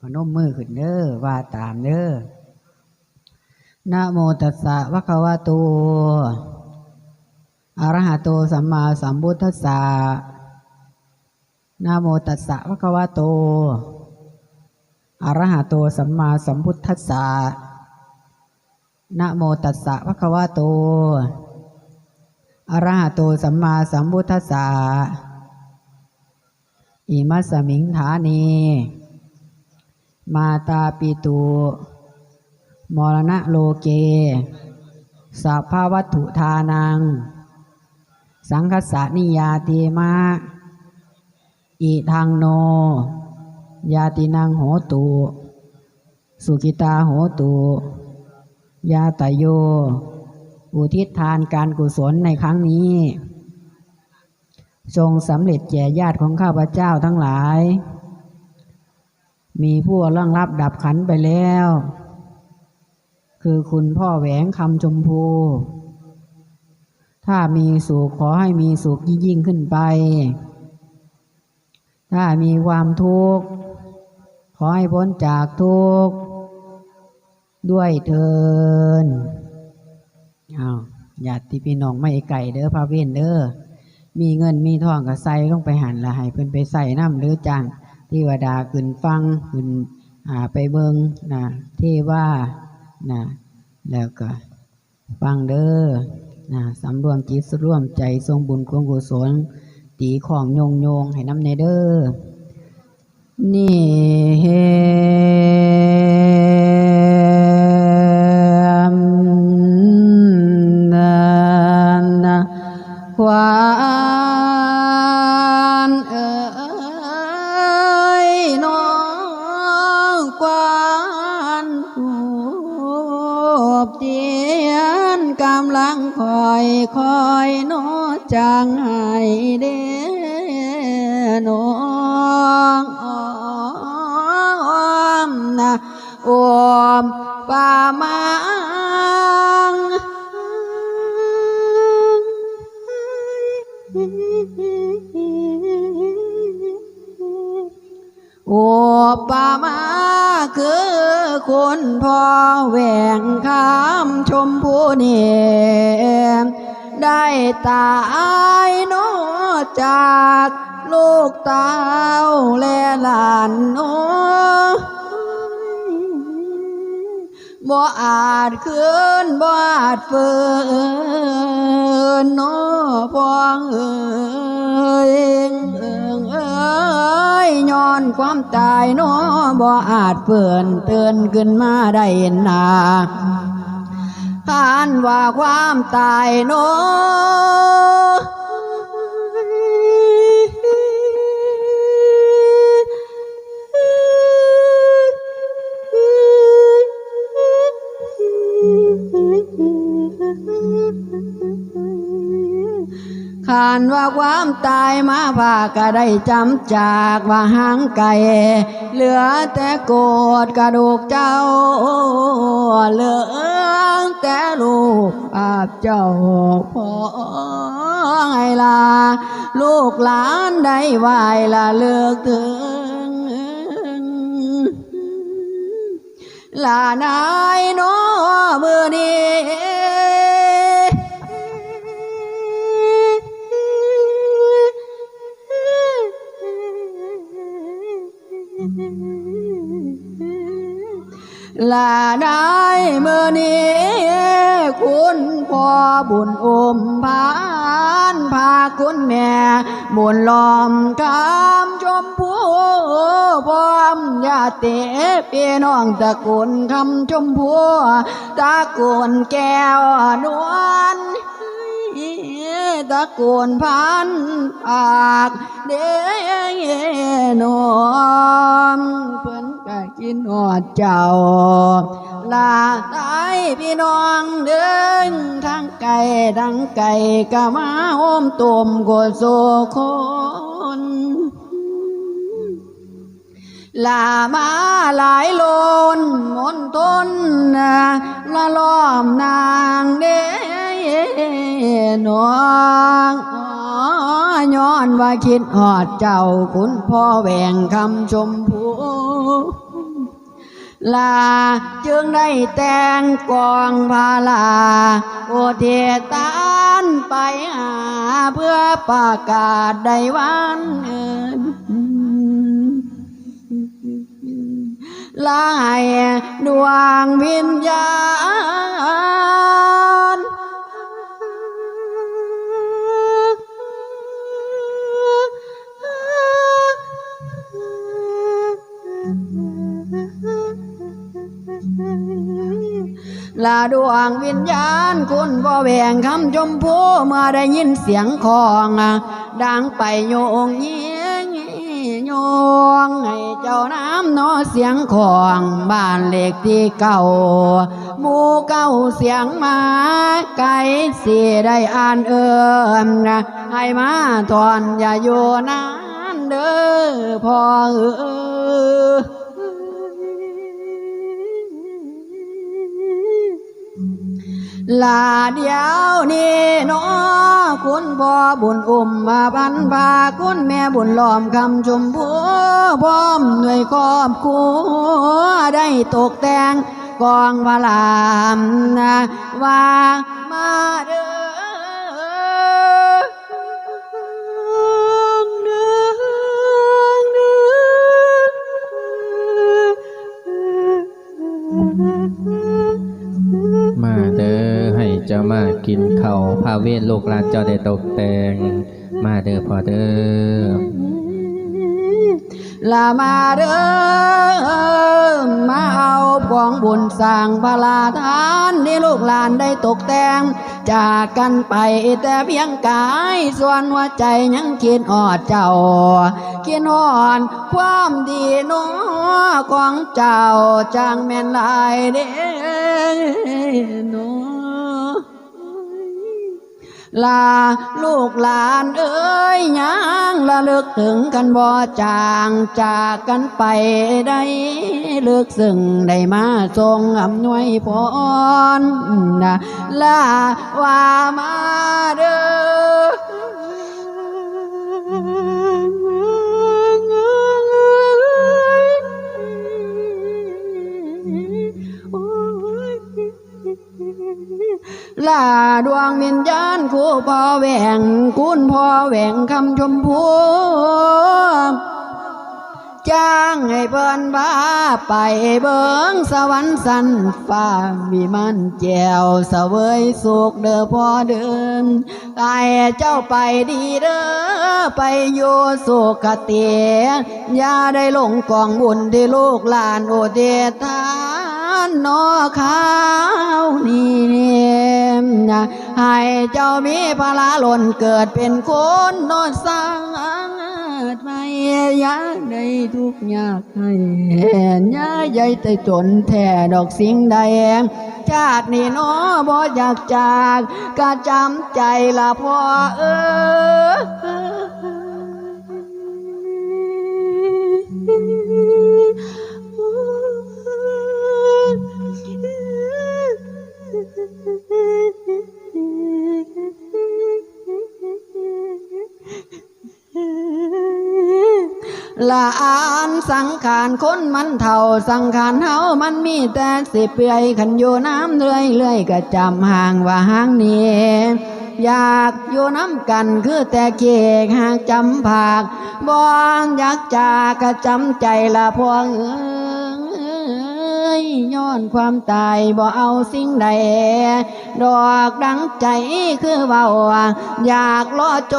พนมมือขึ้นเด้อว่าตามเด้อนะโมตัสสะวะคะวะโตอะระหะโตสัมมาสัมพุทธัสสะนะโมตัสสะวะคะวะโตอะระหะโตสัมมาสัมพุทธัสสะนะโมตัสสะวะคะวะโตอะระหะโตสัมมาสัมพุทธัสสะอิมัสสมิงฐานี มาตาปิตุมรณะโลเกสัพพวัตถุทานัง สังคสะนิยาติมะอิทังโน ยาตินังโหตุ สุขิตาโหตุ ยาตโย อุทิศทานการกุศลในครั้งนี้ ทรงสำเร็จแก่ญาติของข้าพเจ้าทั้งหลาย มีผู้ร่างรับดับขันไปแล้ว คือคุณพ่อแหวงคำชมพู ถ้ามีสุขขอให้มีสุขยิ่งขึ้นไป ถ้ามีความทุกข์ ขอให้พ้นจากทุกข์ ด้วยเทินเอาญาติพี่น้องไม่ไก่เด้อพาเวนเด้อมีเงินมีทองก็ใส่ลงไปหันละให้เพิ่นไปใส่น้ำหรือจ้าง ทวดาขึ้นฟังขึ้นไปเบิงนะเทว่านะแล้วก็ฟังเด้อนะสำรวมจิตสำรวมใจทรงบุญควงกุศลตีของโยงโยงให้น้ำในเด้อนี่างคอยคอยนอจังให้เด้น้องอ้อมนะอมป่ามา โอปามาคือคุณพ่อแหวงคำชมพูนี่ได้ตายโนจากลูกเต้าและหลานโนบ่อาจคืนบ่อาจเฟินโนพองเอ้ยเอิงเอ้ย ย้อนความตายโนบ่อาจเปื่อนเตือนขึ้นมาได้นาขานว่าความตายโน ขานว่าความตายมาพาก็ได้จำจากว่าหางไก่เหลือแต่โกดกระดูกเจ้าเหลือแต่ลูกอาบเจ้าพอไงล่ะลูกหลานได้ไหวละเลือกถึงลานายโนมือนี้ ลานายมือนี้คุณพ่อบุญอมพานพาคุณแม่บุญล้อมคำชมพูพร้อมญาติพี่น้องตะกูลคำชมพูตะกูลแก้วนวลตะโกนพันปากเด้ กินหอดเจ้า ลาตายพี่น้องเดินทั้งไก่ทั้งไก่ก็มาโอมตุ่มกดโซคนลามาหลายโลนมนทนละล้อมนางเด้นองย้อนว่าคิดหอดเจ้าคุณพ่อแหวงคำชมพู ลาจึงได้แต่งกองพาลา โอเทตานไปหาเพื่อประกาศได้วันเอินลายดวงวิญญาณ ลาดวงวิญญาณคุณบ่แหวงคำชมพูเมื่อได้ยินเสียงของดังไปโยงเยียงโยงให้เจ้าน้ำนอเสียงของบ้านเล็กที่เก่าหมูเก่าเสียงมาไกลสิได้อ่านเอิมให้มาตอนอย่าอยู่นานเด้อพ่อเออ ลาเดียวนี่เนาะคุณพ่อบุญอุ้มมาบันพาคุณแม่บุญล้อมคำชมพูพร้อมหน่วยครอบครัวได้ตกแต่งกองพระลามนะว่ามาเด้อ กินเขาพาเวทลูกหลานเจ้าได้ตกแต่ง มาเด้อพอเด้อลามาเด้อมาเอาของบุญสร้างพลาทานที่ลูกหลานได้ตกแต่ง จากกันไปแต่เพียงกาย ส่วนหัวใจยังคิดออดเจ้าคิดอ่อนความดีโน้ของเจ้าจางแม่นลายเด้โน ลาลูกหลานเอ้ยยังระลึกถึงกันบ่จางจากกันไปได้ลึกซึ่งได้มาทรงอำนวยพรนะลาว่ามาเด้อ ดวงวิญญาณคู่พ่อแหวงคุณพ่อแหวงคำชมพูจ้างให้เพิ่นบ้าไปเบิงสวรรค์สันฟ้ามีมันแจวเสวยสุขเด้อพ่อเดินกายเจ้าไปดีเด้อไปอยู่สุขเตียอย่าได้หลงกองบุญที่ลูกหลานโอเดทานนอข้าวนี่ ให้เจ้ามีพละหล่นเกิดเป็นคนนอนสร้างไม่ยาได้ทุกข์ยากให้ยาใหญ่แต่จนแท่ดอกสิ่งใดชาตินี้น้อบ่อยากจาก ก็จำใจละพ่อเออ สังขารคนมันเท่าสังขารเฮามันมีแต่สิเปื่อยขันอยู่น้ำเรื่อยเรื่อยก็จำห่างว่าห่างนี้อยากอยู่น้ำกันคือแต่เกกหากจำผากบอนอยากจากก็จำใจละพวงเอ้ยย้อนความตายบ่เอาสิ่งใดดอกดังใจคือเบาอยากรอจ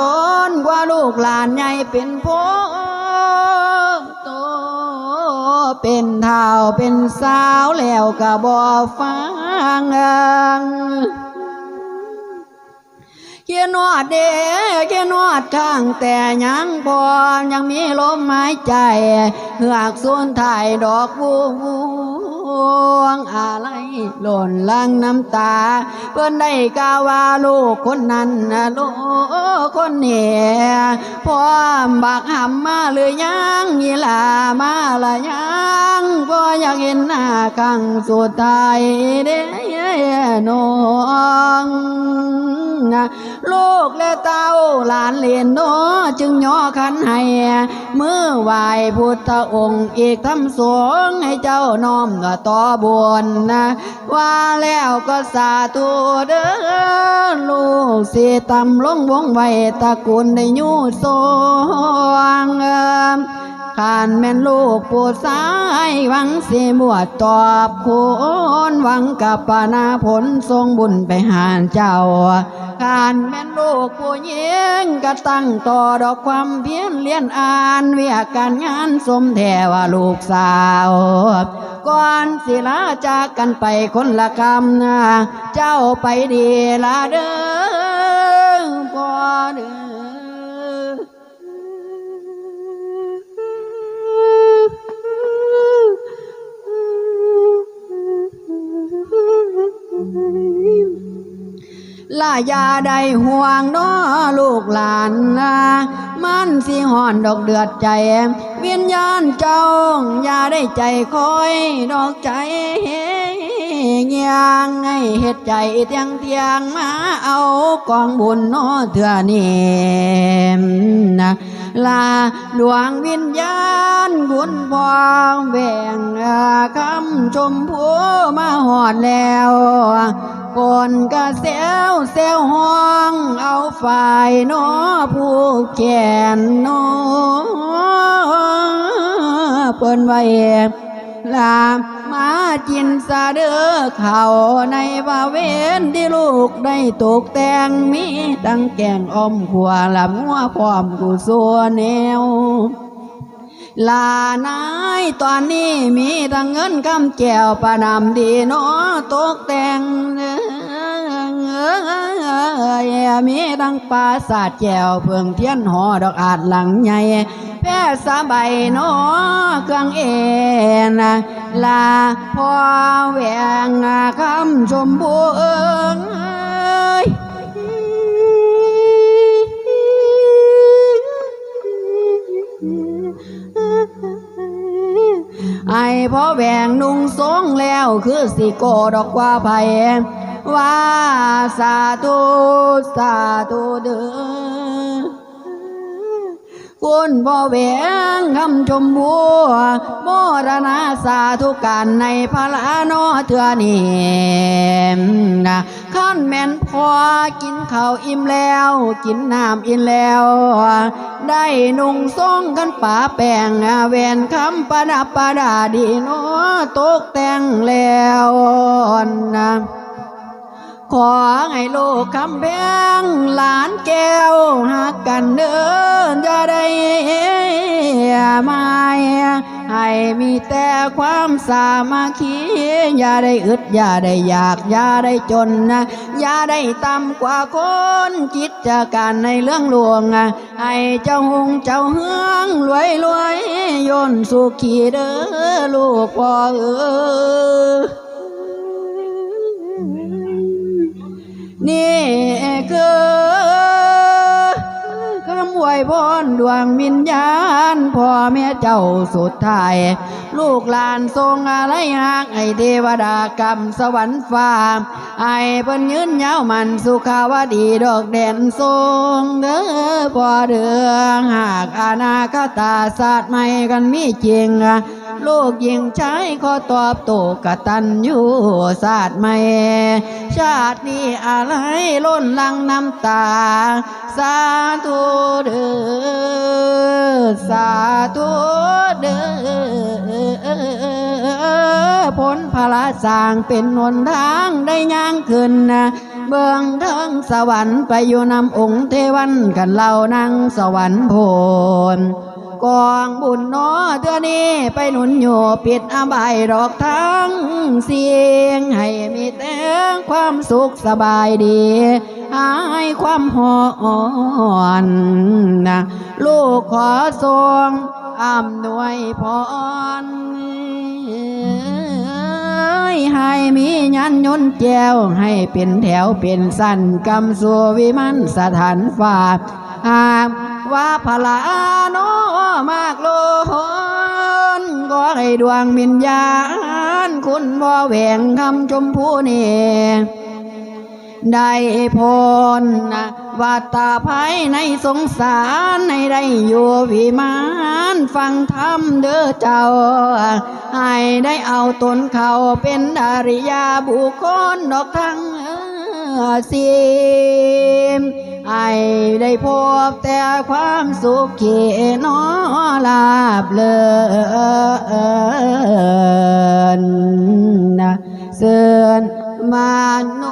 นกว่าลูกหลานใหญ่เป็นพ่อโต เป็นเท่าเป็นสาวแล้วก็บ่ฟังเขียนวดเด้เขียนวดข้างแต่ยังพอยังมีลมหายใจเหือกส่วนถ่ายดอกบัว งอะไรหล่นลังน้ำตา เพื่อนได้กล่าว่าลูกคนนั้นลูกคนเนี้พร้อมบักหำมาหรือยังยีลามาละยังพออยากเห็นหน้าครั้งสุดท้ายเด้น้องลูกและเต้าหลานเลียนโนจึงย่อขันให้มือไหวพุทธองค์อีกทำสวงให้เจ้าน้อมต่อบวนนะ ว่าแล้วก็สาธุเด้อลูกสิตำลงวงไว้ตระกูลในยูโซง เอิมขานแม่นลูกผู้สายหวังสิบวชตอบคุณหวังกับปานาผลทรงบุญไปหานเจ้า การแม่นลูกผู้หญิงก็ตั้งต่อดอกความเพียรเลียนอ่านเวียการงานสมแทว่าลูกสาวก่อนสิลาจากกันไปคนละคำนะเจ้าไปดีละเด้อ ลายาใดห่วงน้อลูกหลานนะมันสิห่อนดอกเดือดใจ เวียนยานเจ้า อย่าได้ใจคอยดอกใจ เงียงให้เฮ็ดใจเตียงเตียงมาเอากองบุญน้อเถื่อนี่นะลาดวงวิญญาณบุญพองแบ่งคำชมพูมาหอดแล้วคนก็เซลเซลห้องเอาฝ่ายนอผู้แขนนอเปิ้นไว้ ลามาจินสะเดอเขาในบาเวนที่ลูกได้ตกแต่งมีตั้งแกงอมขวาละมัวความกุศลแนว ลานายตอนนี้มีทั้งเงินกำแก้วประนำดีนาะตกแต่งเออมีทั้งปราสาทแก้วเพิ่งเทียนหอดอกอาจหลังใหญ่แพ้สาใบนาะเครื่องเอ็นลาพ่อแหวงคำชมพูเอิง ไอ้พ่อแหวงนุ่งสงแล้วคือสิโกดอกว่าไผ่ว่าสาธุสาธุเด้อ คุณพ่อแหวงคำชมบัวโมรณาสาธุการในพระลานอเถื่อนี่นะขั้นแม่นพอกินข้าวอิ่มแล้ว กินน้ำอิ่มแล้ว ได้นุ่งทรงกันป่าแป้งแวนคำประดับประดาดีนาะตกแต่งแล้วนะ ขอให้ลูกคำแพงหลานแก้วหักกันเดินจะได้ไม่ให้มีแต่ความสามัคคีอย่าได้อึดอย่าได้อยากอย่าได้จนนะอย่าได้ต่ำกว่าคนจิตจะการในเรื่องหลวงให้เจ้าหงเจ้าเฮืองรวยรวยยนต์สุขีเด้อลูกพ่อเออ นี่คือ คำไหวพรดวงวิญญาณพ่อแม่เจ้าสุดท้าย ลูกหลานทรงอะไรหักให้เทวดากรรมสวรรค์ฟ้าให้เพิ่นยืนยาวมันสุขาวดีดอกแดนทรงเด้อพ่อเดืองหากอนาคตาศาสตร์ใหม่กันมีจริงลูกยิงใช้ขอตอบโตกตันอยู่ศาสตร์ใหม่ชาตินี้อะไรล้นลังน้ำตา สาธุเด้อสาธุเด้อผลพระสร้างเป็นหนทางได้ย่างขึ้นนะเบื้องเทิงสวรรค์ไปอยู่นำองค์เทวันกันเล่านั่งสวรรค์โพน กองบุญน้อเทือนี้ไปหนุนอยู่ปิดอบายดอกทั้งเสียง ให้มีแต่ความสุขสบายดีหายความหอนนะลูกขอทรงอำนวยพรให้มียันยนแจวให้เป็นแถวเป็นสั้นกำสัววิมันสถานฟ้าหาก ว่าพลาโนมากโลหนก็ให้ดวงวิญญาณ คุณบ่แหวงคำชมพูนี่ได้พลนวัตตาภัยในสงสารในได้อยู่วิมานฟังธรรมเด้อเจ้า ให้ได้เอาตนเขาเป็นอริยาบุคคลดอกทั้งสิม ให้ได้พบแต่ความสุขเขนอลาบเลินนเสินมาโน